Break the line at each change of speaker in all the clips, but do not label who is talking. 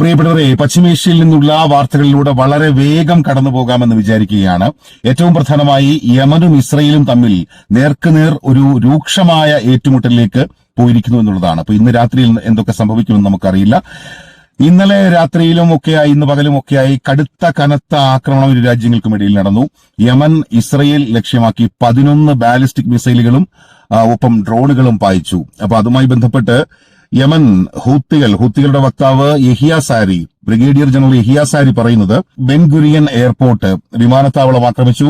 പ്രിയപ്പെട്ടവരെ പശ്ചിമേഷ്യയിൽ നിന്നുള്ള വാർത്തകളിലൂടെ വളരെ വേഗം കടന്നു പോകാമെന്ന് വിചാരിക്കുകയാണ്. ഏറ്റവും പ്രധാനമായി യമനും ഇസ്രയേലും തമ്മിൽ നേർക്കുനേർ ഒരു രൂക്ഷമായ ഏറ്റുമുട്ടലിലേക്ക് പോയിരിക്കുന്നു എന്നുള്ളതാണ്. അപ്പൊ ഇന്ന് രാത്രിയിൽ എന്തൊക്കെ സംഭവിക്കുമെന്ന് നമുക്കറിയില്ല. ഇന്നലെ രാത്രിയിലും ഒക്കെയായി ഇന്ന് പകലും ഒക്കെയായി കടുത്ത കനത്ത ആക്രമണം ഇരു രാജ്യങ്ങൾക്കും ഇടയിൽ നടന്നു. യമൻ ഇസ്രയേൽ ലക്ഷ്യമാക്കി പതിനൊന്ന് ബാലിസ്റ്റിക് മിസൈലുകളും ഒപ്പം ഡ്രോണുകളും പായിച്ചു. അപ്പൊ അതുമായി ബന്ധപ്പെട്ട് യമൻ ഹൂത്തികൾ ഹൂത്തികളുടെ വക്താവ് Yahya Saree brigadier general Yahya Saree പറയുന്നത് ബെൻഗുരിയൻ എയർപോർട്ട് വിമാനത്താവളം ആക്രമിച്ചു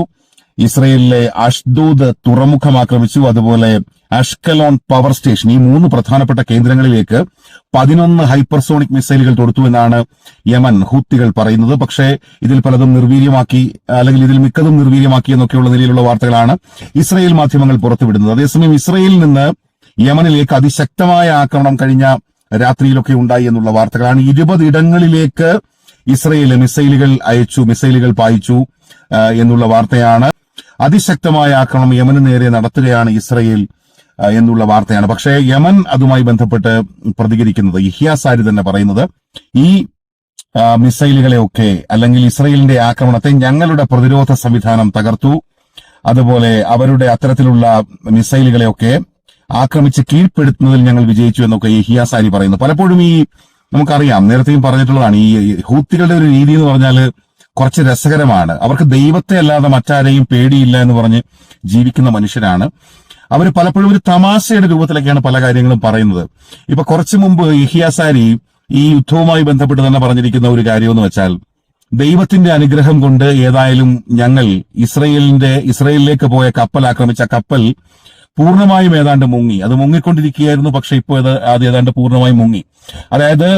ഇസ്രയേലിലെ അഷ്ദൂദ് തുറമുഖം ആക്രമിച്ചു അതുപോലെ അഷ്കലോൺ പവർ സ്റ്റേഷൻ ഈ മൂന്ന് പ്രധാനപ്പെട്ട കേന്ദ്രങ്ങളിലേക്ക് പതിനൊന്ന് ഹൈപ്പർസോണിക് മിസൈലുകൾ തൊടുത്തു എന്നാണ് യമൻ ഹൂത്തികൾ പറയുന്നത്. പക്ഷേ ഇതിൽ പലതും നിർവീര്യമാക്കി അല്ലെങ്കിൽ ഇതിൽ മിക്കതും നിർവീര്യമാക്കി എന്നൊക്കെയുള്ള നിലയിലുള്ള വാർത്തകളാണ് ഇസ്രയേൽ മാധ്യമങ്ങൾ പുറത്തുവിടുന്നത്. അതേസമയം ഇസ്രയേലിൽ നിന്ന് യമനിലേക്ക് അതിശക്തമായ ആക്രമണം കഴിഞ്ഞ രാത്രിയിലൊക്കെ ഉണ്ടായി എന്നുള്ള വാർത്തകളാണ്. ഇരുപത് ഇടങ്ങളിലേക്ക് ഇസ്രയേൽ മിസൈലുകൾ അയച്ചു മിസൈലുകൾ പായിച്ചു എന്നുള്ള വാർത്തയാണ്. അതിശക്തമായ ആക്രമണം യമന് നേരെ നടത്തുകയാണ് ഇസ്രയേൽ എന്നുള്ള വാർത്തയാണ്. പക്ഷേ യമൻ അതുമായി ബന്ധപ്പെട്ട് പ്രതികരിക്കുന്നത് ഇഹിയാസാരി തന്നെ പറയുന്നത് ഈ മിസൈലുകളെയൊക്കെ അല്ലെങ്കിൽ ഇസ്രയേലിന്റെ ആക്രമണത്തെ ഞങ്ങളുടെ പ്രതിരോധ സംവിധാനം തകർത്തു. അതുപോലെ അവരുടെ അത്തരത്തിലുള്ള മിസൈലുകളെയൊക്കെ ആക്രമിച്ച് കീഴ്പ്പെടുത്തുന്നതിൽ ഞങ്ങൾ വിജയിച്ചു എന്നൊക്കെ ഈ ഹിയാസാരി പറയുന്നു. പലപ്പോഴും ഈ നമുക്കറിയാം നേരത്തെയും പറഞ്ഞിട്ടുള്ളതാണ് ഈ ഹൂത്തികളുടെ ഒരു രീതി എന്ന് പറഞ്ഞാൽ കുറച്ച് രസകരമാണ്. അവർക്ക് ദൈവത്തെ അല്ലാതെ മറ്റാരെയും പേടിയില്ല എന്ന് പറഞ്ഞ് ജീവിക്കുന്ന മനുഷ്യരാണ്. അവർ പലപ്പോഴും ഒരു തമാശയുടെ രൂപത്തിലൊക്കെയാണ് പല കാര്യങ്ങളും പറയുന്നത്. ഇപ്പൊ കുറച്ചു മുമ്പ് ഇഹിയാസാരി ഈ യുദ്ധവുമായി ബന്ധപ്പെട്ട് തന്നെ പറഞ്ഞിരിക്കുന്ന ഒരു കാര്യമെന്ന് വെച്ചാൽ ദൈവത്തിന്റെ അനുഗ്രഹം കൊണ്ട് ഏതായാലും ഞങ്ങൾ ഇസ്രയേലിന്റെ ഇസ്രയേലിലേക്ക് പോയ കപ്പൽ ആക്രമിച്ച കപ്പൽ പൂർണമായും ഏതാണ്ട് മുങ്ങി. അത് മുങ്ങിക്കൊണ്ടിരിക്കുകയായിരുന്നു പക്ഷെ ഇപ്പോൾ അത് അത് ഏതാണ്ട് പൂർണമായും മുങ്ങി. അതായത്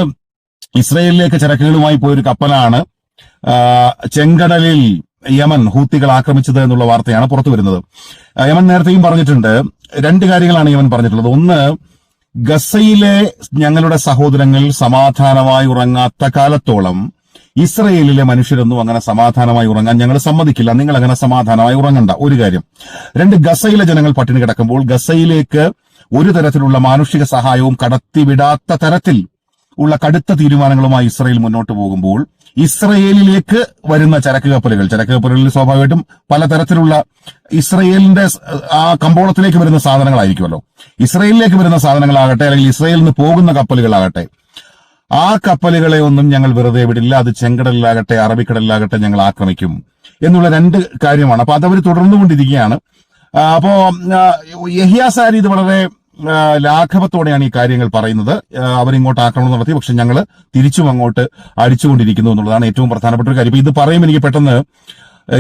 ഇസ്രയേലിലേക്ക് ചരക്കുകളുമായി പോയൊരു കപ്പലാണ് ചെങ്കടലിൽ യമൻ ഹൂത്തികൾ ആക്രമിച്ചത് എന്നുള്ള വാർത്തയാണ് പുറത്തു വരുന്നത്. യമൻ നേരത്തെയും പറഞ്ഞിട്ടുണ്ട്. രണ്ട് കാര്യങ്ങളാണ് യമൻ പറഞ്ഞിട്ടുള്ളത്. ഒന്ന് ഗസയിലെ ഞങ്ങളുടെ സഹോദരങ്ങൾ സമാധാനമായി ഉറങ്ങാത്ത കാലത്തോളം ഇസ്രയേലിലെ മനുഷ്യരൊന്നും അങ്ങനെ സമാധാനമായി ഉറങ്ങാൻ ഞങ്ങൾ സമ്മതിക്കില്ല. നിങ്ങൾ അങ്ങനെ സമാധാനമായി ഉറങ്ങണ്ട. ഒരു കാര്യം. രണ്ട് ഗസയിലെ ജനങ്ങൾ പട്ടിണി കിടക്കുമ്പോൾ ഗസയിലേക്ക് ഒരു തരത്തിലുള്ള മാനുഷിക സഹായവും കടത്തിവിടാത്ത തരത്തിൽ ഉള്ള കടുത്ത തീരുമാനങ്ങളുമായി ഇസ്രയേൽ മുന്നോട്ട് പോകുമ്പോൾ ഇസ്രയേലിലേക്ക് വരുന്ന ചരക്ക് കപ്പലുകൾ ചരക്ക് കപ്പലുകളിൽ സ്വാഭാവികമായിട്ടും പലതരത്തിലുള്ള ഇസ്രയേലിന്റെ ആ കമ്പോളത്തിലേക്ക് വരുന്ന സാധനങ്ങളായിരിക്കുമല്ലോ. ഇസ്രയേലിലേക്ക് വരുന്ന സാധനങ്ങളാകട്ടെ അല്ലെങ്കിൽ ഇസ്രയേലിൽ നിന്ന് പോകുന്ന കപ്പലുകളാകട്ടെ ആ കപ്പലുകളെ ഒന്നും ഞങ്ങൾ വെറുതെ വിടില്ല. അത് ചെങ്കടലിലാകട്ടെ അറബിക്കടലിലാകട്ടെ ഞങ്ങൾ ആക്രമിക്കും എന്നുള്ള രണ്ട് കാര്യമാണ്. അപ്പൊ അതവർ തുടർന്നുകൊണ്ടിരിക്കുകയാണ്. കൊണ്ടിരിക്കുകയാണ് അപ്പോ യഹിയ യഹിയാസാരി ഇത് വളരെ ലാഘവത്തോടെയാണ് ഈ കാര്യങ്ങൾ പറയുന്നത്. അവരിങ്ങോട്ട് ആക്രമണം നടത്തി. പക്ഷെ ഞങ്ങൾ തിരിച്ചും അങ്ങോട്ട് അടിച്ചുകൊണ്ടിരിക്കുന്നു എന്നുള്ളതാണ് ഏറ്റവും പ്രധാനപ്പെട്ട ഒരു കാര്യം. ഇത് പറയുമ്പോൾ എനിക്ക് പെട്ടെന്ന്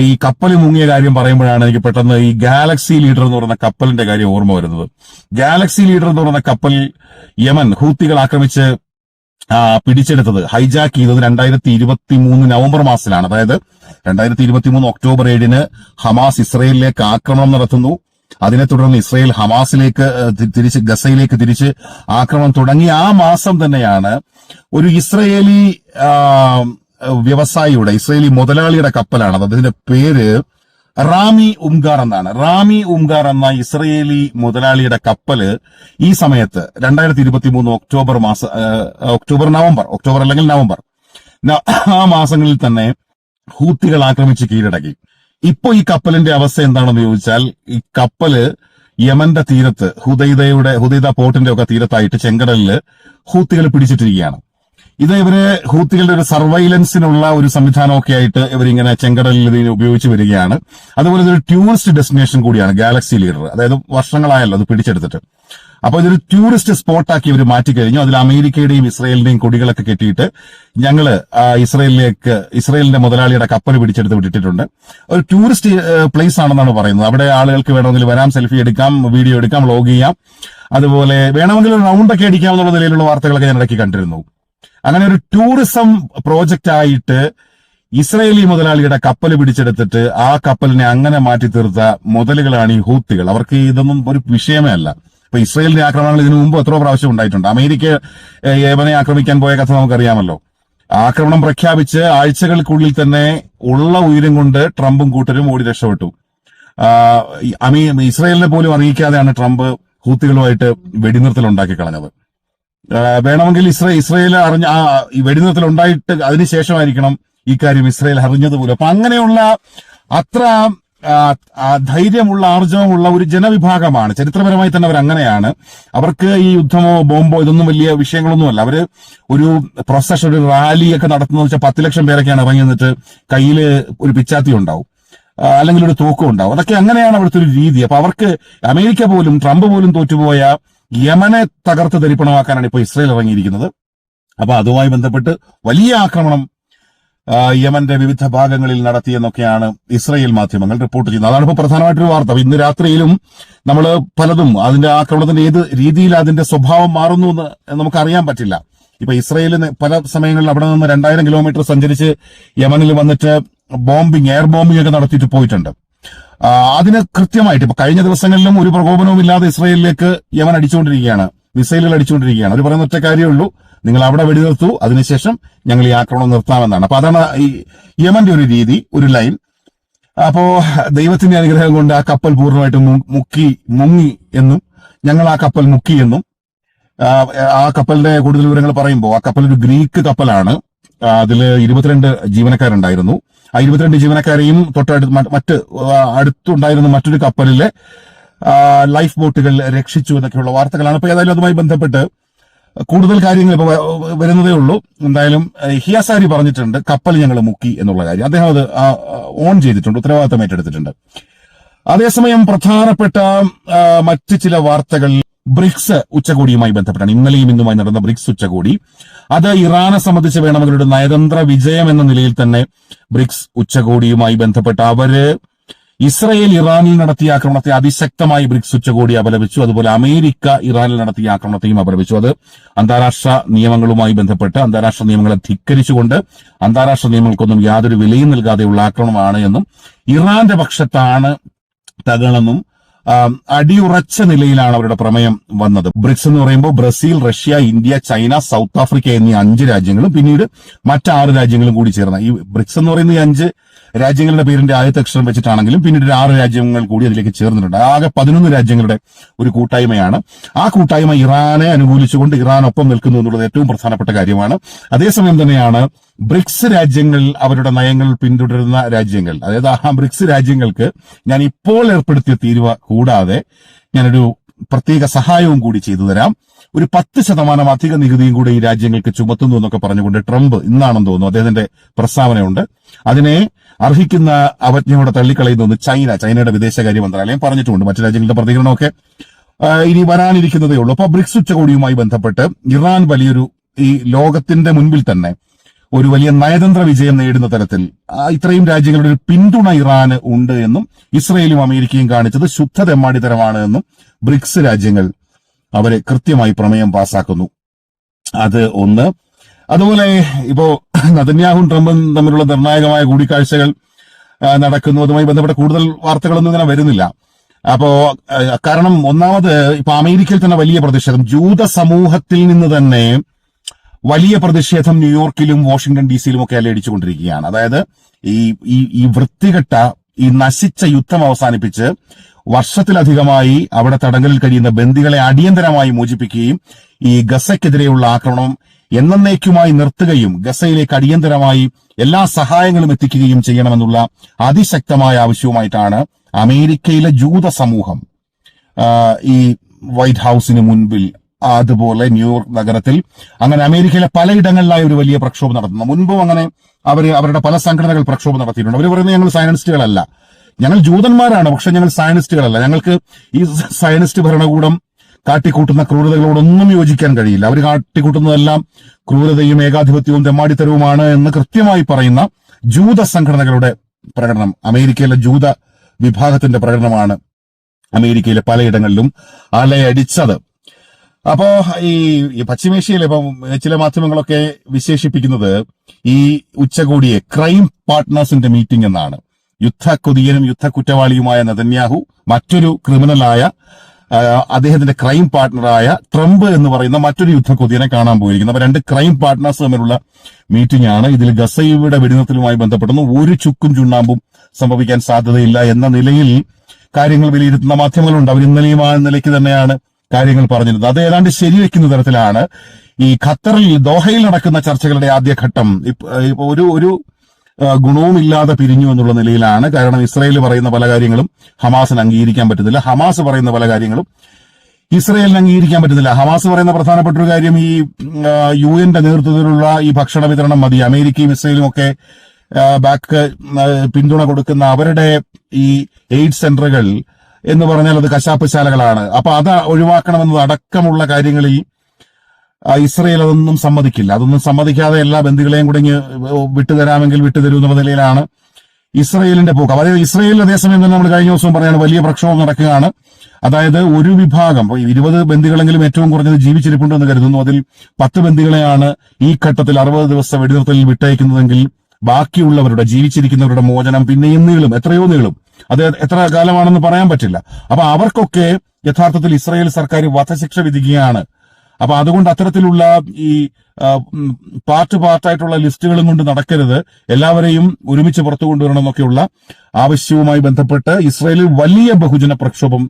ഈ കപ്പൽ മുങ്ങിയ കാര്യം പറയുമ്പോഴാണ് എനിക്ക് പെട്ടെന്ന് ഈ ഗാലക്സി ലീഡർ എന്ന് പറയുന്ന കപ്പലിന്റെ കാര്യം ഓർമ്മ വരുന്നത്. ഗാലക്സി ലീഡർ എന്ന് പറയുന്ന കപ്പൽ യമൻ ഹൂത്തികൾ ആക്രമിച്ച് പിടിച്ചെടുത്തത്. ഹൈജാക്ക് ചെയ്തത് രണ്ടായിരത്തി ഇരുപത്തി മൂന്ന് നവംബർ മാസത്തിലാണ്. അതായത് രണ്ടായിരത്തി ഇരുപത്തി മൂന്ന് ഒക്ടോബർ ഏഴിന് ഹമാസ് ഇസ്രയേലിലേക്ക് ആക്രമണം നടത്തുന്നു. അതിനെ തുടർന്ന് ഇസ്രയേൽ ഹമാസിലേക്ക് തിരിച്ച് ഗസയിലേക്ക് തിരിച്ച് ആക്രമണം തുടങ്ങി. ആ മാസം തന്നെയാണ് ഒരു ഇസ്രയേലി വ്യവസായിയുടെ ഇസ്രയേലി മുതലാളിയുടെ കപ്പലാണ്. അത് അതിന്റെ പേര് റാമി ഉംഗാർ എന്നാണ്. റാമി ഉംഗാർ എന്ന ഇസ്രയേലി മുതലാളിയുടെ കപ്പൽ ഈ സമയത്ത് രണ്ടായിരത്തി ഇരുപത്തി മൂന്ന് ഒക്ടോബർ മാസ ഒക്ടോബർ നവംബർ ഒക്ടോബർ അല്ലെങ്കിൽ നവംബർ ആ മാസങ്ങളിൽ തന്നെ ഹൂത്തികൾ ആക്രമിച്ച് കീഴടക്കി. ഇപ്പൊ ഈ കപ്പലിന്റെ അവസ്ഥ എന്താണെന്ന് ചോദിച്ചാൽ ഈ കപ്പൽ യമന്റെ തീരത്ത് ഹുദൈദയുടെ ഹുദൈദ പോർട്ടിന്റെ ഒക്കെ തീരത്തായിട്ട് ചെങ്കടലിൽ ഹൂത്തികൾ പിടിച്ചിട്ടിരിക്കുകയാണ്. ഇത് ഇവർ ഹൂത്തികളുടെ ഒരു സർവൈലൻസിനുള്ള ഒരു സംവിധാനമൊക്കെ ആയിട്ട് ഇവരിങ്ങനെ ചെങ്കടലിൽ ഇതിനെ ഉപയോഗിച്ച് വരികയാണ്. അതുപോലെ ഇതൊരു ടൂറിസ്റ്റ് ഡെസ്റ്റിനേഷൻ കൂടിയാണ് ഗാലക്സി ലീഡർ. അതായത് വർഷങ്ങളായല്ലോ അത് പിടിച്ചെടുത്തിട്ട്. അപ്പൊ ഇതൊരു ടൂറിസ്റ്റ് സ്പോട്ടാക്കി ഇവർ മാറ്റിക്കഴിഞ്ഞു. അതിൽ അമേരിക്കയുടെയും ഇസ്രയേലിന്റെയും കൊടികളൊക്കെ കെട്ടിയിട്ട് ഞങ്ങൾ ഇസ്രയേലിലേക്ക് ഇസ്രയേലിന്റെ മുതലാളിയുടെ കപ്പൽ പിടിച്ചെടുത്ത് വിട്ടിട്ടുണ്ട്. ഒരു ടൂറിസ്റ്റ് പ്ലേസ് ആണെന്നാണ് പറയുന്നത്. അവിടെ ആളുകൾക്ക് വേണമെങ്കിൽ വരാം സെൽഫി എടുക്കാം വീഡിയോ എടുക്കാം വ്ലോഗ് ചെയ്യാം. അതുപോലെ വേണമെങ്കിൽ ഒരു റൗണ്ടൊക്കെ അടിക്കാം എന്നുള്ള നിലയിലുള്ള വാർത്തകളൊക്കെ ഞാൻ ഇടയ്ക്ക് കണ്ടിരുന്നു. അങ്ങനെ ഒരു ടൂറിസം പ്രോജക്റ്റ് ആയിട്ട് ഇസ്രയേലി മുതലാളിയുടെ കപ്പൽ പിടിച്ചെടുത്തിട്ട് ആ കപ്പലിനെ അങ്ങനെ മാറ്റി തീർത്ത മുതലുകളാണ് ഈ ഹൂത്തികൾ. അവർക്ക് ഇതൊന്നും ഒരു വിഷയമേ അല്ല. ഇപ്പൊ ഇസ്രയേലിന്റെ ആക്രമണങ്ങൾ ഇതിനു മുമ്പ് എത്രയോ പ്രാവശ്യം ഉണ്ടായിട്ടുണ്ട്. അമേരിക്ക ഏവനെ ആക്രമിക്കാൻ പോയ കഥ നമുക്കറിയാമല്ലോ. ആക്രമണം പ്രഖ്യാപിച്ച് ആഴ്ചകൾക്കുള്ളിൽ തന്നെ ഉള്ള ഉയരം കൊണ്ട് ട്രംപും കൂട്ടരും ഓടി രക്ഷപ്പെട്ടു. അമീ ഇസ്രയേലിനെ പോലും അറിയിക്കാതെയാണ് ട്രംപ് ഹൂത്തികളുമായിട്ട് വെടിനിർത്തൽ ഉണ്ടാക്കി കളഞ്ഞത്. വേണമെങ്കിൽ ഇസ്രേ ഇസ്രയേൽ അറിഞ്ഞ വെടിനിർത്തൽ ഉണ്ടായിട്ട് അതിനുശേഷമായിരിക്കണം ഈ കാര്യം ഇസ്രയേൽ അറിഞ്ഞത് പോലും. അപ്പൊ അങ്ങനെയുള്ള അത്ര ധൈര്യമുള്ള ആർജവമുള്ള ഒരു ജനവിഭാഗമാണ്. ചരിത്രപരമായി തന്നെ അവർ അങ്ങനെയാണ്. അവർക്ക് ഈ യുദ്ധമോ ബോംബോ ഇതൊന്നും വലിയ വിഷയങ്ങളൊന്നുമല്ല. അവർ ഒരു പ്രൊസഷൻ ഒരു റാലി ഒക്കെ നടത്തുന്നത് വെച്ചാൽ പത്ത് ലക്ഷം പേരൊക്കെയാണ് ഇറങ്ങി നിന്നിട്ട് കയ്യിൽ ഒരു പിച്ചാത്തി ഉണ്ടാവും. അല്ലെങ്കിൽ ഒരു തൂക്കം ഉണ്ടാവും. അതൊക്കെ അങ്ങനെയാണ് അവിടുത്തെ ഒരു രീതി. അപ്പൊ അവർക്ക് അമേരിക്ക പോലും ട്രംപ് പോലും തോറ്റുപോയ യമനെ തകർത്ത് തരിപ്പണമാക്കാനാണ് ഇപ്പോൾ ഇസ്രയേൽ ഇറങ്ങിയിരിക്കുന്നത്. അപ്പോൾ അതുമായി ബന്ധപ്പെട്ട് വലിയ ആക്രമണം യമന്റെ വിവിധ ഭാഗങ്ങളിൽ നടത്തിയെന്നൊക്കെയാണ് ഇസ്രയേൽ മാധ്യമങ്ങൾ റിപ്പോർട്ട് ചെയ്യുന്നത്. അതാണ് ഇപ്പോൾ പ്രധാനമായിട്ടൊരു വാർത്ത. ഇന്ന് രാത്രിയിലും നമ്മൾ പലതും അതിന്റെ ആക്രമണത്തിന്റെ ഏത് രീതിയിൽ അതിന്റെ സ്വഭാവം മാറുന്നു എന്ന് നമുക്ക് അറിയാൻ പറ്റില്ല. ഇപ്പൊ ഇസ്രയേലിന് പല സമയങ്ങളിൽ അവിടെ നിന്ന് രണ്ടായിരം കിലോമീറ്റർ സഞ്ചരിച്ച് യമനിൽ വന്നിട്ട് ബോംബിങ് എയർ ബോംബിംഗ് ഒക്കെ നടത്തിയിട്ട് പോയിട്ടുണ്ട്. അതിന് കൃത്യമായിട്ട് ഇപ്പൊ കഴിഞ്ഞ ദിവസങ്ങളിലും ഒരു പ്രകോപനവും ഇല്ലാതെ ഇസ്രയേലിലേക്ക് യമൻ അടിച്ചുകൊണ്ടിരിക്കുകയാണ്. മിസൈലുകൾ അടിച്ചുകൊണ്ടിരിക്കുകയാണ്. അവർ പറയുന്ന ഒറ്റ കാര്യമേ ഉള്ളൂ. നിങ്ങൾ അവിടെ വെടിനിർത്തു. അതിനുശേഷം ഞങ്ങൾ ഈ ആക്രമണം നിർത്താമെന്നാണ്. അപ്പൊ അതാണ് ഈ യമന്റെ ഒരു രീതി ഒരു ലൈൻ. അപ്പോ ദൈവത്തിന്റെ അനുഗ്രഹം കൊണ്ട് ആ കപ്പൽ പൂർണമായിട്ടും മുക്കി മുങ്ങി എന്നും ഞങ്ങൾ ആ കപ്പൽ മുക്കി എന്നും ആ, കപ്പലിന്റെ കൂടുതൽ വിവരങ്ങൾ പറയുമ്പോൾ ആ കപ്പൽ ഒരു ഗ്രീക്ക് കപ്പലാണ്. അതിൽ ഇരുപത്തിരണ്ട് ജീവനക്കാരുണ്ടായിരുന്നു. ആ ഇരുപത്തിരണ്ട് ജീവനക്കാരെയും തൊട്ടടുത്ത് മറ്റ് അടുത്തുണ്ടായിരുന്ന മറ്റൊരു കപ്പലിലെ ലൈഫ് ബോട്ടുകൾ രക്ഷിച്ചു എന്നൊക്കെയുള്ള വാർത്തകളാണ്. അപ്പൊ ഏതായാലും അതുമായി ബന്ധപ്പെട്ട് കൂടുതൽ കാര്യങ്ങൾ ഇപ്പൊ വരുന്നതേ ഉള്ളൂ. എന്തായാലും ഹിയാസാരി പറഞ്ഞിട്ടുണ്ട് കപ്പൽ ഞങ്ങൾ മുക്കി എന്നുള്ള കാര്യം. അദ്ദേഹം അത് ഓൺ ചെയ്തിട്ടുണ്ട് ഉത്തരവാദിത്തം ഏറ്റെടുത്തിട്ടുണ്ട്. അതേസമയം പ്രധാനപ്പെട്ട മറ്റ് ചില വാർത്തകൾ ബ്രിക്സ് ഉച്ചകോടിയുമായി ബന്ധപ്പെട്ടാണ്. ഇന്നലെയും ഇന്നുമായി നടന്ന ബ്രിക്സ് ഉച്ചകോടി. അത് ഇറാനെ സംബന്ധിച്ച് വേണമെങ്കിൽ അവരുടെ നയതന്ത്ര വിജയം എന്ന നിലയിൽ തന്നെ ബ്രിക്സ് ഉച്ചകോടിയുമായി ബന്ധപ്പെട്ട് അവർ ഇസ്രയേൽ ഇറാനിൽ നടത്തിയ ആക്രമണത്തെ അതിശക്തമായി ബ്രിക്സ് ഉച്ചകോടി അപലപിച്ചു. അതുപോലെ അമേരിക്ക ഇറാനിൽ നടത്തിയ ആക്രമണത്തെയും അപലപിച്ചു. അത് അന്താരാഷ്ട്ര നിയമങ്ങളുമായി ബന്ധപ്പെട്ട് അന്താരാഷ്ട്ര നിയമങ്ങളെ ധിക്കരിച്ചുകൊണ്ട് അന്താരാഷ്ട്ര നിയമങ്ങൾക്കൊന്നും യാതൊരു വിലയും നൽകാതെയുള്ള ആക്രമണമാണ് എന്നും ഇറാന്റെ പക്ഷത്താണ് തകളെന്നും അടിയുറച്ച നിലയിലാണ് അവരുടെ പ്രമേയം വന്നത്. ബ്രിക്സ് എന്ന് പറയുമ്പോൾ Brazil Russia India China South Africa എന്നീ അഞ്ച് രാജ്യങ്ങളും പിന്നീട് മറ്റാറ് രാജ്യങ്ങളും കൂടി ചേർന്ന. ഈ ബ്രിക്സ് എന്ന് പറയുന്ന ഈ അഞ്ച് രാജ്യങ്ങളുടെ പേരിന്റെ ആദ്യത്തെ അക്ഷരം വെച്ചിട്ടാണെങ്കിലും പിന്നീട് ഒരു ആറ് രാജ്യങ്ങൾ കൂടി അതിലേക്ക് ചേർന്നിട്ടുണ്ട്. ആകെ പതിനൊന്ന് രാജ്യങ്ങളുടെ ഒരു കൂട്ടായ്മയാണ്. ആ കൂട്ടായ്മ ഇറാനെ അനുകൂലിച്ചുകൊണ്ട് ഇറാൻ ഒപ്പം നിൽക്കുന്നു എന്നുള്ളത് ഏറ്റവും പ്രധാനപ്പെട്ട കാര്യമാണ്. അതേസമയം തന്നെയാണ് ബ്രിക്സ് രാജ്യങ്ങൾ അവരുടെ നയങ്ങൾ പിന്തുടരുന്ന രാജ്യങ്ങൾ. അതായത് ആ ബ്രിക്സ് രാജ്യങ്ങൾക്ക് ഞാൻ ഇപ്പോൾ ഏർപ്പെടുത്തിയ തീരുവ കൂടാതെ ഞാനൊരു പ്രത്യേക സഹായവും കൂടി ചെയ്തു തരാം. ഒരു പത്ത് ശതമാനം അധിക നികുതിയും കൂടി ഈ രാജ്യങ്ങൾക്ക് ചുമത്തുന്നു എന്നൊക്കെ പറഞ്ഞുകൊണ്ട് ട്രംപ് ഇന്നാണെന്ന് തോന്നുന്നു. അദ്ദേഹത്തിന്റെ പ്രസ്താവനയുണ്ട്. അതിനെ അർഹിക്കുന്ന അവജ്ഞയോടെ തള്ളിക്കളയുന്നു എന്ന് ചൈന ചൈനയുടെ വിദേശകാര്യ മന്ത്രാലയം പറഞ്ഞിട്ടുണ്ട്. മറ്റു രാജ്യങ്ങളുടെ പ്രതികരണമൊക്കെ ഇനി വരാനിരിക്കുന്നതേ ഉള്ളൂ. അപ്പൊ ബ്രിക്സ് ഉച്ചകോടിയുമായി ബന്ധപ്പെട്ട് ഇറാൻ വലിയൊരു ഈ ലോകത്തിന്റെ മുൻപിൽ തന്നെ ഒരു വലിയ നയതന്ത്ര വിജയം നേടുന്ന തരത്തിൽ ഇത്രയും രാജ്യങ്ങളുടെ ഒരു പിന്തുണ ഇറാന് ഉണ്ട് എന്നും ഇസ്രയേലും അമേരിക്കയും കാണിച്ചത് ശുദ്ധ തെമ്മാടിത്തരമാണ് എന്നും ബ്രിക്സ് രാജ്യങ്ങൾ അവരെ കൃത്യമായി പ്രമേയം പാസാക്കുന്നു. അത് ഒന്ന്. അതുപോലെ ഇപ്പോ നതന്യാഹും ട്രംപും തമ്മിലുള്ള നിർണായകമായ കൂടിക്കാഴ്ചകൾ നടക്കുന്നു അതുമായി ബന്ധപ്പെട്ട കൂടുതൽ വാർത്തകളൊന്നും ഇങ്ങനെ വരുന്നില്ല. അപ്പോ കാരണം ഒന്നാമത് ഇപ്പൊ അമേരിക്കയിൽ തന്നെ വലിയ പ്രതിഷേധം. ജൂത സമൂഹത്തിൽ നിന്ന് തന്നെ വലിയ പ്രതിഷേധം ന്യൂയോർക്കിലും വാഷിംഗ്ടൺ ഡി സിയിലും ഒക്കെ അലയടിച്ചുകൊണ്ടിരിക്കുകയാണ് അതായത് ഈ ഈ ഈ വൃത്തികെട്ട ഈ നശിച്ച യുദ്ധം അവസാനിപ്പിച്ച് വർഷത്തിലധികമായി അവിടെ തടങ്കലിൽ കഴിയുന്ന ബന്ദികളെ അടിയന്തരമായി മോചിപ്പിക്കുകയും ഈ ഗസയ്ക്കെതിരെയുള്ള ആക്രമണം എന്നേക്കുമായി നിർത്തുകയും ഗസയിലേക്ക് അടിയന്തരമായി എല്ലാ സഹായങ്ങളും എത്തിക്കുകയും ചെയ്യണമെന്നുള്ള അതിശക്തമായ ആവശ്യവുമായിട്ടാണ് അമേരിക്കയിലെ ജൂത സമൂഹം ഈ വൈറ്റ് ഹൌസിന് മുൻപിൽ അതുപോലെ ന്യൂയോർക്ക് നഗരത്തിൽ അങ്ങനെ അമേരിക്കയിലെ പലയിടങ്ങളിലായി ഒരു വലിയ പ്രക്ഷോഭം നടത്തുന്നു. മുൻപും അങ്ങനെ അവർ അവരുടെ പല സംഘടനകൾ പ്രക്ഷോഭം നടത്തിയിട്ടുണ്ട്. അവർ പറയുന്നത് ഞങ്ങൾ സയനിസ്റ്റുകളല്ല. ഞങ്ങൾ ജൂതന്മാരാണ് പക്ഷെ ഞങ്ങൾ സയനിസ്റ്റുകളല്ല. ഞങ്ങൾക്ക് ഈ സയനിസ്റ്റ് ഭരണകൂടം കാട്ടിക്കൂട്ടുന്ന ക്രൂരതകളോടൊന്നും യോജിക്കാൻ കഴിയില്ല. അവർ കാട്ടിക്കൂട്ടുന്നതെല്ലാം ക്രൂരതയും ഏകാധിപത്യവും തെമ്മാടിത്തരവുമാണ് എന്ന് കൃത്യമായി പറയുന്ന ജൂത സംഘടനകളുടെ പ്രകടനം. അമേരിക്കയിലെ ജൂത വിഭാഗത്തിന്റെ പ്രകടനമാണ് അമേരിക്കയിലെ പലയിടങ്ങളിലും അലയടിച്ചത് അപ്പോ ഈ പശ്ചിമേഷ്യയിലെ ഇപ്പം ചില മാധ്യമങ്ങളൊക്കെ വിശേഷിപ്പിക്കുന്നത് ഈ ഉച്ചകോടിയെ ക്രൈം പാർട്ട്നേഴ്സിന്റെ മീറ്റിംഗ് എന്നാണ്. യുദ്ധ കൊതിയനും യുദ്ധ കുറ്റവാളിയുമായ നതന്യാഹു മറ്റൊരു ക്രിമിനലായ അദ്ദേഹത്തിന്റെ ക്രൈം പാർട്ണറായ ട്രംപ് എന്ന് പറയുന്ന മറ്റൊരു യുദ്ധ കൊതിയനെ കാണാൻ പോയിരിക്കുന്നത് അപ്പൊ രണ്ട് ക്രൈം പാർട്ണേഴ്സ് തമ്മിലുള്ള മീറ്റിംഗ് ആണ്. ഇതിൽ ഗസയുടെ വെടിനിർത്തലുമായി ബന്ധപ്പെടുന്നു. ഒരു ചുക്കും ചുണ്ണാമ്പും സംഭവിക്കാൻ സാധ്യതയില്ല എന്ന നിലയിൽ കാര്യങ്ങൾ വിലയിരുത്തുന്ന മാധ്യമങ്ങളുണ്ട്. അവർ ഇന്നലെയും ആ നിലയ്ക്ക് തന്നെയാണ് കാര്യങ്ങൾ പറഞ്ഞിരുന്നത്. അത് ഏതാണ്ട് ശരിവെക്കുന്ന തരത്തിലാണ് ഈ ഖത്തറിൽ ദോഹയിൽ നടക്കുന്ന ചർച്ചകളുടെ ആദ്യഘട്ടം. ഒരു ഒരു ആ, ഗുണവുമില്ലാതെ പിരിഞ്ഞു എന്നുള്ള നിലയിലാണ്. കാരണം ഇസ്രായേൽ പറയുന്ന പല കാര്യങ്ങളും ഹമാസിന് അംഗീകരിക്കാൻ പറ്റുന്നില്ല. ഹമാസ് പറയുന്ന പല കാര്യങ്ങളും ഇസ്രയേലിന് അംഗീകരിക്കാൻ പറ്റുന്നില്ല. ഹമാസ് പറയുന്ന പ്രധാനപ്പെട്ട ഒരു കാര്യം ഈ യു എന്റെ നേതൃത്വത്തിലുള്ള ഈ ഭക്ഷണ വിതരണം മതി. അമേരിക്കയും ഇസ്രയേലും ഒക്കെ ബാക്ക് പിന്തുണ കൊടുക്കുന്ന അവരുടെ ഈ എയ്ഡ് സെന്ററുകൾ എന്ന് പറഞ്ഞാൽ അത് കശാപ്പ് ശാലകളാണ്. അപ്പൊ അത് ഒഴിവാക്കണമെന്നത് അടക്കമുള്ള കാര്യങ്ങളിൽ ഇസ്രയേൽ അതൊന്നും സമ്മതിക്കില്ല. അതൊന്നും സമ്മതിക്കാതെ എല്ലാ ബന്ധുക്കളെയും കൂടെ ഇങ്ങ് വിട്ടുതരാമെങ്കിൽ വിട്ടുതരൂ എന്നുള്ള നിലയിലാണ് ഇസ്രയേലിന്റെ പോക്ക്. അതായത് ഇസ്രയേലിന്റെ അതേസമയം തന്നെ നമ്മൾ കഴിഞ്ഞ ദിവസം പറയാണ് വലിയ പ്രക്ഷോഭം നടക്കുകയാണ്. അതായത് ഒരു വിഭാഗം ഇരുപത് ബന്ദികളെങ്കിലും ഏറ്റവും കുറഞ്ഞത് ജീവിച്ചിരിപ്പുണ്ടെന്ന് കരുതുന്നു. അതിൽ പത്ത് ബന്ദികളെയാണ് ഈ ഘട്ടത്തിൽ അറുപത് ദിവസം വെടിനിർത്തലിൽ വിട്ടയക്കുന്നതെങ്കിൽ ബാക്കിയുള്ളവരുടെ ജീവിച്ചിരിക്കുന്നവരുടെ മോചനം പിന്നെയും നീളും. എത്രയോ നീളും. അത് എത്ര കാലമാണെന്ന് പറയാൻ പറ്റില്ല. അപ്പൊ അവർക്കൊക്കെ യഥാർത്ഥത്തിൽ ഇസ്രായേൽ സർക്കാർ വധശിക്ഷ വിധിക്കുകയാണ്. അപ്പൊ അതുകൊണ്ട് അത്തരത്തിലുള്ള ഈ പാർട്ട് പാർട്ടായിട്ടുള്ള ലിസ്റ്റുകളും കൊണ്ട് നടക്കരുത്. എല്ലാവരെയും ഒരുമിച്ച് പുറത്തു കൊണ്ടുവരണം എന്നൊക്കെയുള്ള ആവശ്യവുമായി ബന്ധപ്പെട്ട് ഇസ്രയേലിൽ വലിയ ബഹുജന പ്രക്ഷോഭം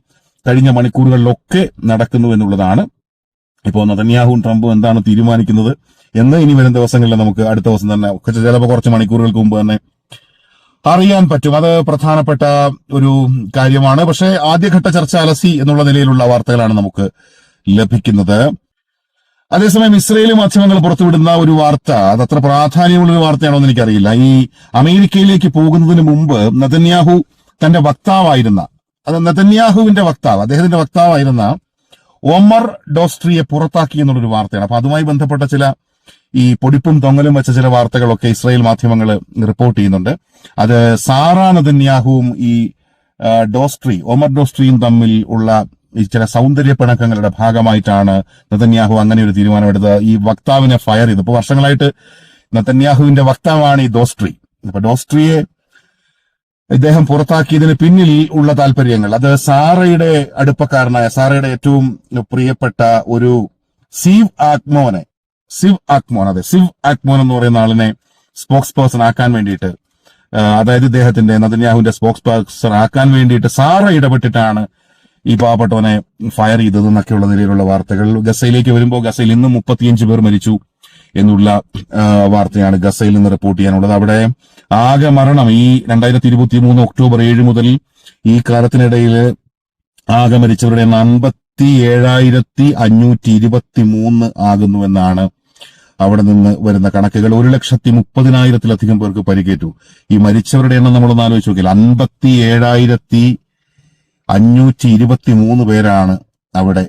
കഴിഞ്ഞ മണിക്കൂറുകളിലൊക്കെ നടക്കുന്നു എന്നുള്ളതാണ്. ഇപ്പോൾ നതന്യാഹുവും ട്രംപും എന്താണ് തീരുമാനിക്കുന്നത് എന്ന് ഇനി വരും ദിവസങ്ങളിൽ നമുക്ക് അടുത്ത ദിവസം തന്നെ ചിലപ്പോൾ കുറച്ച് മണിക്കൂറുകൾക്ക് മുമ്പ് തന്നെ അറിയാൻ പറ്റും. അത് പ്രധാനപ്പെട്ട ഒരു കാര്യമാണ്. പക്ഷേ ആദ്യഘട്ട ചർച്ച അലസി എന്നുള്ള നിലയിലുള്ള വാർത്തകളാണ് നമുക്ക് ലഭിക്കുന്നത്. അതേസമയം ഇസ്രയേൽ മാധ്യമങ്ങൾ പുറത്തുവിടുന്ന ഒരു വാർത്ത അത് അത്ര പ്രാധാന്യമുള്ള ഒരു വാർത്തയാണോ എന്ന് എനിക്കറിയില്ല. ഈ അമേരിക്കയിലേക്ക് പോകുന്നതിന് മുമ്പ് നതന്യാഹു തന്റെ വക്താവായിരുന്ന അത് നതന്യാഹുവിന്റെ വക്താവ് അദ്ദേഹത്തിന്റെ വക്താവായിരുന്ന ഒമർ ഡോസ്ട്രിയെ പുറത്താക്കി എന്നുള്ളൊരു വാർത്തയാണ്. അപ്പൊ അതുമായി ബന്ധപ്പെട്ട ചില ഈ പൊടിപ്പും തൊങ്ങലും വെച്ച ചില വാർത്തകളൊക്കെ ഇസ്രായേൽ മാധ്യമങ്ങൾ റിപ്പോർട്ട് ചെയ്യുന്നുണ്ട്. അത് സാറാ നതന്യാഹുവും ഈ ഡോസ്ട്രി ഒമർ ഡോസ്ട്രിയും തമ്മിൽ ഉള്ള ചില സൗന്ദര്യ പിണക്കങ്ങളുടെ ഭാഗമായിട്ടാണ് നതന്യാഹു അങ്ങനെ ഒരു തീരുമാനമെടുത്തത്. ഈ വക്താവിനെ ഫയർ ചെയ്തു. ഇപ്പൊ വർഷങ്ങളായിട്ട് നതന്യാഹുവിന്റെ വക്താവാണ് ഈ ദോസ്ട്രി അപ്പൊ ഡോസ്ട്രിയെ ഇദ്ദേഹം പുറത്താക്കിയതിന് പിന്നിൽ ഉള്ള താല്പര്യങ്ങൾ അത് സാറയുടെ അടുപ്പക്കാരനായ സാറയുടെ ഏറ്റവും പ്രിയപ്പെട്ട ഒരു സീവ് ആത്മോനെ സിവ് ആത്മോൻ അതെ സിവ് ആത്മോൻ എന്ന് പറയുന്ന ആളിനെ സ്പോക്സ് പേഴ്സൺ ആക്കാൻ വേണ്ടിയിട്ട് അതായത് ഇദ്ദേഹത്തിന്റെ നദന്യാഹുവിന്റെ സ്പോക്സ് പേഴ്സൺ ആക്കാൻ വേണ്ടിയിട്ട് സാറ ഇടപെട്ടിട്ടാണ് ഈ പാവപ്പെട്ടവനെ ഫയർ ചെയ്തത് എന്നൊക്കെയുള്ള നിലയിലുള്ള വാർത്തകൾ. ഗസയിലേക്ക് വരുമ്പോൾ ഗസയിൽ ഇന്ന് മുപ്പത്തിയഞ്ച് പേർ മരിച്ചു എന്നുള്ള വാർത്തയാണ് ഗസയിൽ നിന്ന് റിപ്പോർട്ട് ചെയ്യാനുള്ളത്. അവിടെ ആകെ മരണം ഈ രണ്ടായിരത്തി ഇരുപത്തി മൂന്ന് ഒക്ടോബർ ഏഴ് മുതൽ ഈ കാലത്തിനിടയിൽ ആകെ മരിച്ചവരുടെ അൻപത്തി ഏഴായിരത്തി അഞ്ഞൂറ്റി ഇരുപത്തി മൂന്ന് ആകുന്നുവെന്നാണ് അവിടെ നിന്ന് വരുന്ന കണക്കുകൾ. ഒരു ലക്ഷത്തി മുപ്പതിനായിരത്തിലധികം പേർക്ക് പരിക്കേറ്റു. ഈ മരിച്ചവരുടെ എണ്ണം നമ്മളൊന്ന് ആലോചിച്ച് നോക്കിയാൽ അൻപത്തി ഏഴായിരത്തി അഞ്ഞൂറ്റി ഇരുപത്തി മൂന്ന് പേരാണ് അവിടെ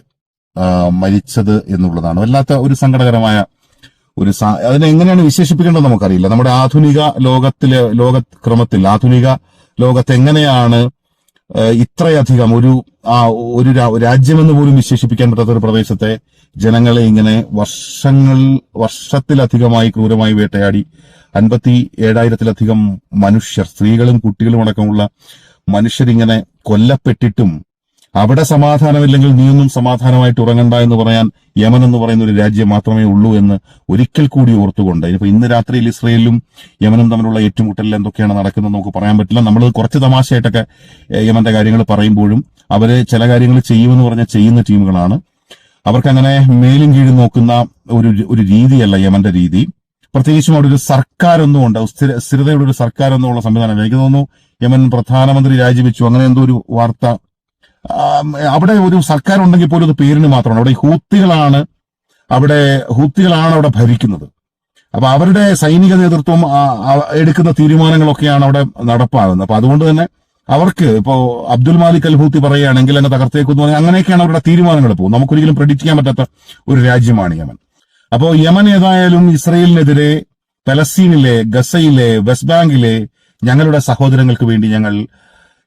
മരിച്ചത് എന്നുള്ളതാണ്. വല്ലാത്ത ഒരു സങ്കടകരമായ ഒരു അതിനെ എങ്ങനെയാണ് വിശേഷിപ്പിക്കേണ്ടത് നമുക്കറിയില്ല. നമ്മുടെ ആധുനിക ലോകത്തിലെ ലോക ക്രമത്തിൽ ആധുനിക ലോകത്ത് എങ്ങനെയാണ് ഇത്രയധികം ഒരു ആ ഒരു രാജ്യമെന്ന് പോലും വിശേഷിപ്പിക്കാൻ പറ്റാത്ത ഒരു പ്രദേശത്തെ ജനങ്ങളെ ഇങ്ങനെ വർഷങ്ങൾ വർഷത്തിലധികമായി ക്രൂരമായി വേട്ടയാടി അൻപത്തി ഏഴായിരത്തിലധികം മനുഷ്യർ സ്ത്രീകളും കുട്ടികളും അടക്കമുള്ള മനുഷ്യരിങ്ങനെ കൊല്ലപ്പെട്ടിട്ടും അവിടെ സമാധാനമില്ലെങ്കിൽ നീയൊന്നും സമാധാനമായിട്ട് ഉറങ്ങണ്ട എന്ന് പറയാൻ യമൻ എന്ന് പറയുന്ന ഒരു രാജ്യം മാത്രമേ ഉള്ളൂ എന്ന് ഒരിക്കൽ കൂടി ഓർത്തുകൊണ്ട്. ഇപ്പൊ ഇന്ന് രാത്രിയിൽ ഇസ്രയേലും യമനും തമ്മിലുള്ള ഏറ്റുമുട്ടലിൽ എന്തൊക്കെയാണ് നടക്കുന്നത് നമുക്ക് പറയാൻ പറ്റില്ല. നമ്മൾ കുറച്ച് തമാശയായിട്ടൊക്കെ യമന്റെ കാര്യങ്ങൾ പറയുമ്പോഴും അവർ ചില കാര്യങ്ങൾ ചെയ്യുമെന്ന് പറഞ്ഞാൽ ചെയ്യുന്ന ടീമുകളാണ്. അവർക്കങ്ങനെ മേലും കീഴും നോക്കുന്ന ഒരു ഒരു രീതിയല്ല യമന്റെ രീതി. പ്രത്യേകിച്ചും അവിടെ ഒരു സർക്കാരൊന്നും ഉണ്ട്. സ്ഥിര സ്ഥിരതയുള്ള ഒരു സർക്കാരൊന്നും ഉള്ള സംവിധാനമല്ല. എനിക്ക് തോന്നുന്നു യമൻ പ്രധാനമന്ത്രി രാജിവെച്ചു. അങ്ങനെ എന്തോ ഒരു വാർത്ത. അവിടെ ഒരു സർക്കാർ ഉണ്ടെങ്കിൽ പോലും അത് പേരിന് മാത്രമാണ്. അവിടെ ഹൂത്തികളാണ് അവിടെ ഹൂത്തികളാണ് അവിടെ ഭരിക്കുന്നത്. അപ്പൊ അവരുടെ സൈനിക നേതൃത്വം എടുക്കുന്ന തീരുമാനങ്ങളൊക്കെയാണ് അവിടെ നടപ്പാകുന്നത്. അപ്പൊ അതുകൊണ്ട് തന്നെ അവർക്ക് ഇപ്പോ അബ്ദുൽ മാലിക് അൽഹൂത്തി പറയുകയാണെങ്കിൽ എന്നെ തകർത്തേക്കുന്നു പറഞ്ഞാൽ അങ്ങനെയൊക്കെയാണ് അവരുടെ തീരുമാനങ്ങൾ പോകും നമുക്കൊരിക്കലും പ്രഡിക്റ്റ് ചെയ്യാൻ പറ്റാത്ത ഒരു രാജ്യമാണ് യമൻ. അപ്പോ യമൻ ഏതായാലും ഇസ്രയേലിനെതിരെ പലസ്തീനിലെ ഗസയിലെ വെസ്റ്റ് ബാങ്കിലെ ഞങ്ങളുടെ സഹോദരങ്ങൾക്ക് വേണ്ടി ഞങ്ങൾ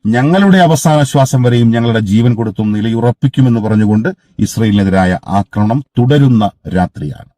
ഞങ്ങളുടെ അവസാന ശ്വാസം വരെയും ഞങ്ങളുടെ ജീവൻ കൊടുത്തും നിലയുറപ്പിക്കുമെന്ന് പറഞ്ഞുകൊണ്ട് ഇസ്രയേലിനെതിരായ ആക്രമണം തുടരുന്ന രാത്രിയാണ്.